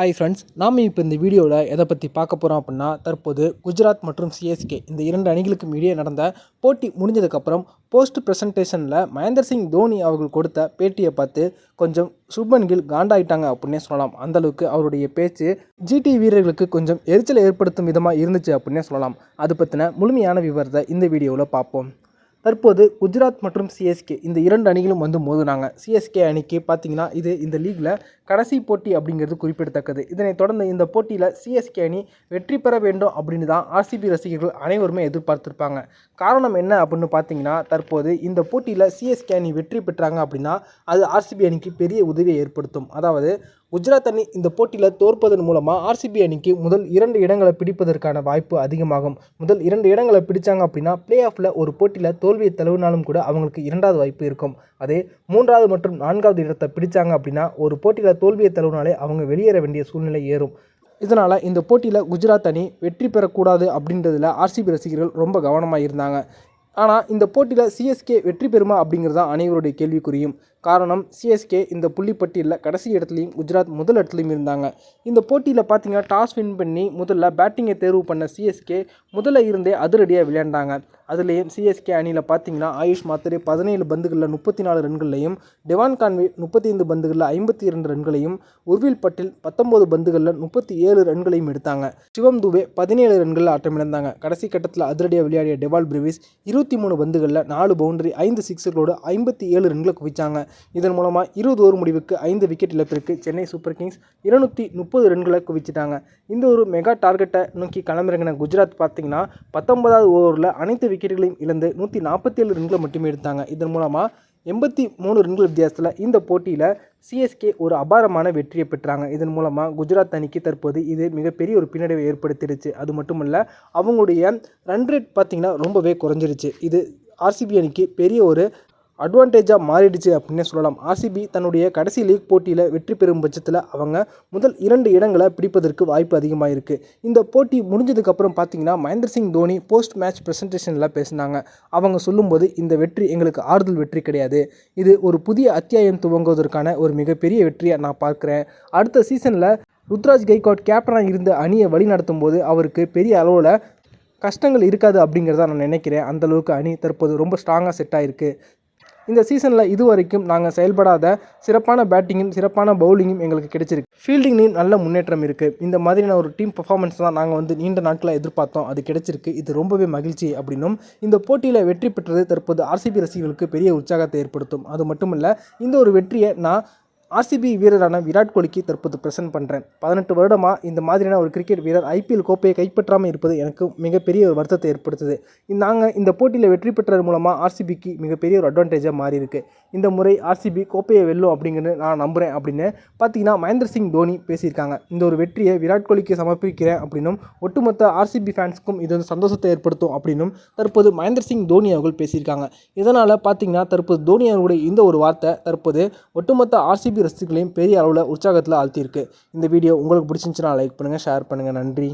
Hi friends நாம் இப்போ இந்த வீடியோவில் எதை பற்றி பார்க்க போகிறோம் அப்படின்னா தற்போது குஜராத் மற்றும் சிஎஸ்கே இந்த இரண்டு அணிகளுக்கும் இடையே நடந்த போட்டி முடிஞ்சதுக்கப்புறம் போஸ்ட் ப்ரெசன்டேஷனில் மகேந்திர சிங் தோனி அவர்கள் கொடுத்த பேட்டியை பார்த்து கொஞ்சம் சுப்மன் கில் காண்டாயிட்டாங்க அப்படின்னே சொல்லலாம். அந்தளவுக்கு அவருடைய பேச்சு ஜிடி வீரர்களுக்கு கொஞ்சம் எரிச்சலை ஏற்படுத்தும் விதமாக இருந்துச்சு அப்படின்னே சொல்லலாம். அது பற்றின முழுமையான விவரத்தை இந்த வீடியோவில் பார்ப்போம். தற்போது குஜராத் மற்றும் சிஎஸ்கே இந்த இரண்டு அணிகளும் வந்து மோதுனாங்க. சிஎஸ்கே அணிக்கு பார்த்தீங்கன்னா இது இந்த லீகில் கடைசி போட்டி அப்படிங்கிறது குறிப்பிடத்தக்கது. இதனைத் தொடர்ந்து இந்த போட்டியில் சிஎஸ்கே அணி வெற்றி பெற வேண்டும் அப்படின்னு தான் ஆர்சிபி ரசிகர்கள் அனைவருமே எதிர்பார்த்துருப்பாங்க. காரணம் என்ன அப்படின்னு பார்த்தீங்கன்னா தற்போது இந்த போட்டியில் சிஎஸ்கே அணி வெற்றி பெற்றாங்க அப்படின்னா அது ஆர்சிபி அணிக்கு பெரிய உதவியை ஏற்படுத்தும். அதாவது குஜராத் அணி இந்த போட்டியில் தோற்பதன் மூலமாக ஆர்சிபி அணிக்கு முதல் இரண்டு இடங்களை பிடிப்பதற்கான வாய்ப்பு அதிகமாகும். முதல் இரண்டு இடங்களை பிடிச்சாங்க அப்படின்னா பிளே ஆஃபில் ஒரு போட்டியில் தோல்வியை தழுவினாலும் கூட அவங்களுக்கு இரண்டாவது வாய்ப்பு இருக்கும். அதே மூன்றாவது மற்றும் நான்காவது இடத்தை பிடிச்சாங்க அப்படின்னா ஒரு போட்டியில் தோல்வியை தழுவினாலே அவங்க வெளியேற வேண்டிய சூழ்நிலை ஏறும். இதனால் இந்த போட்டியில் குஜராத் அணி வெற்றி பெறக்கூடாது அப்படின்றதுல ஆர்சிபி ரசிகர்கள் ரொம்ப கவனமாக இருந்தாங்க. ஆனால் இந்த போட்டியில் சிஎஸ்கே வெற்றி பெறுமா அப்படிங்கிறது தான் அனைவருடைய கேள்விக்குறியும். காரணம் சிஎஸ்கே இந்த புள்ளிப்பட்டியலில் கடைசி இடத்துலையும் குஜராத் முதல் இடத்துலையும் இருந்தாங்க. இந்த போட்டியில் பார்த்தீங்கன்னா டாஸ் வின் பண்ணி முதல்ல பேட்டிங்கை தேர்வு பண்ண சிஎஸ்கே முதல்ல இருந்தே அதிரடியாக விளையாண்டாங்க. அதுலேயும் சிஎஸ்கே அணியில் பார்த்தீங்கன்னா ஆயுஷ் மாத்திரை பதினேழு பந்துகளில் முப்பத்தி நாலு ரன்களையும் டெவான் கான்வே முப்பத்தி ஐந்து பந்துகளில் ஐம்பத்தி இரண்டு ரன்களையும் உர்வில் பட்டில் பத்தொம்போது பந்துகளில் முப்பத்தி ஏழு ரன்களையும் எடுத்தாங்க. சிவம் துபே பதினேழு ரன்களில் ஆட்டமிழந்தாங்க. கடைசி கட்டத்தில் அதிரடியாக விளையாடிய டெவால் பிரிவிஸ் இருபத்தி மூணு பந்துகளில் நாலு பவுண்டரி ஐந்து சிக்ஸர்களோடு ஐம்பத்தி ஏழு ரன்களை குவிச்சாங்க. இதன் மூலமாக இருபது ஓவர் முடிவுக்கு ஐந்து விக்கெட் இழப்பிற்கு சென்னை சூப்பர் கிங்ஸ் இருநூற்றி முப்பது ரன்களை குவிச்சிட்டாங்க. இந்த ஒரு மெகா டார்கெட்டை நோக்கி களமிறங்கின குஜராத் பார்த்தீங்கன்னா பத்தொன்பதாவது ஓவரில் அனைத்து விக்கெட்டுகளையும் இழந்து நூற்றி நாற்பத்தி ஏழு ரன்களை மட்டுமே எடுத்தாங்க. இதன் மூலமாக எண்பத்தி மூணு ரன்கள் வித்தியாசத்தில் இந்த போட்டியில் சிஎஸ்கே ஒரு அபாரமான வெற்றியை பெற்றாங்க. இதன் மூலமாக குஜராத் அணிக்கு தற்போது இது மிகப்பெரிய ஒரு பின்னடைவை ஏற்படுத்திடுச்சு. அது மட்டும் இல்லை அவங்களுடைய ரன் ரேட் பார்த்திங்கன்னா ரொம்பவே குறைஞ்சிருச்சு. இது ஆர்சிபி அணிக்கு பெரிய ஒரு அட்வான்டேஜாக மாறிடுச்சு அப்படின்னே சொல்லலாம். ஆர்சிபி தன்னுடைய கடைசி லீக் போட்டியில் வெற்றி பெறும் பட்சத்தில் அவங்க முதல் இரண்டு இடங்களை பிடிப்பதற்கு வாய்ப்பு அதிகமாக இருக்குது இந்த போட்டி முடிஞ்சதுக்கப்புறம் பார்த்தீங்கன்னா மகேந்திர சிங் தோனி போஸ்ட் மேட்ச் ப்ரெசன்டேஷனில் பேசினாங்க. அவங்க சொல்லும்போது இந்த வெற்றி எங்களுக்கு ஆறுதல் வெற்றி கிடையாது. இது ஒரு புதிய அத்தியாயம் துவங்குவதற்கான ஒரு மிகப்பெரிய வெற்றியை நான் பார்க்குறேன். அடுத்த சீசனில் ருத்ராஜ் கைகாட் கேப்டனாக இருந்த அணியை வழிநடத்தும் போது அவருக்கு பெரிய அளவில் கஷ்டங்கள் இருக்காது அப்படிங்கிறத நான் நினைக்கிறேன். அந்தளவுக்கு அணி தற்போது ரொம்ப ஸ்ட்ராங்காக செட் ஆகிருக்கு இந்த சீசனில் இது வரைக்கும் நாங்கள் செயல்படாத சிறப்பான பேட்டிங்கும் சிறப்பான பவுலிங்கும் எங்களுக்கு கிடைச்சிருக்கு. ஃபீல்டிங்லேயும் நல்ல முன்னேற்றம் இருக்குது இந்த மாதிரியான ஒரு டீம் பர்ஃபார்மன்ஸ் தான் நாங்கள் வந்து நீண்ட நாட்களாக எதிர்பார்த்தோம். அது கிடைச்சிருக்கு. இது ரொம்பவே மகிழ்ச்சி அப்படின்னும் இந்த போட்டியில் வெற்றி பெற்றது தற்போது ஆர்சிபி ரசிகர்களுக்கு பெரிய உற்சாகத்தை ஏற்படுத்தும். அது மட்டும் இல்லை இந்த ஒரு வெற்றியை நான் ஆர்சிபி வீரரான விராட் கோலிக்கு தற்போது ப்ரெசென்ட் பண்ணுறேன் பதினெட்டு வருடமாக இந்த மாதிரியான ஒரு கிரிக்கெட் வீரர் ஐபிஎல் கோப்பையை கைப்பற்றாமல் இருப்பது எனக்கு மிகப்பெரிய ஒரு வருத்தத்தை ஏற்படுத்துது. நாங்கள் இந்த போட்டியில் வெற்றி பெற்றது மூலமாக ஆர்சிபிக்கு மிகப்பெரிய ஒரு அட்வான்டேஜாக மாறி இருக்கு. இந்த முறை ஆர்சிபி கோப்பையை வெல்லும் அப்படிங்கிறது நான் நம்புகிறேன் அப்படின்னு பார்த்தீங்கன்னா மகேந்திர சிங் தோனி பேசியிருக்காங்க. இந்த ஒரு வெற்றியை விராட் கோலிக்கு சமர்ப்பிக்கிறேன் அப்படின்னும் ஒட்டுமொத்த ஆர்சிபி ஃபேன்ஸுக்கும் இது வந்து சந்தோஷத்தை ஏற்படுத்தும் அப்படின்னும் தற்போது மகேந்திர சிங் தோனி அவர்கள் பேசியிருக்காங்க. இதனால் பார்த்தீங்கன்னா தற்போது தோனி அவர்களுடைய இந்த ஒரு வார்த்தை தற்போது ஒட்டுமொத்த ஆர்சிபி ரசிகர்களையும் பெரிய அளவில் உற்சாகத்தில் ஆழ்த்தியிருக்கு. இந்த வீடியோ உங்களுக்கு பிடிச்சிருந்துச்சுன்னா லைக் பண்ணுங்கள் ஷேர் பண்ணுங்கள் நன்றி.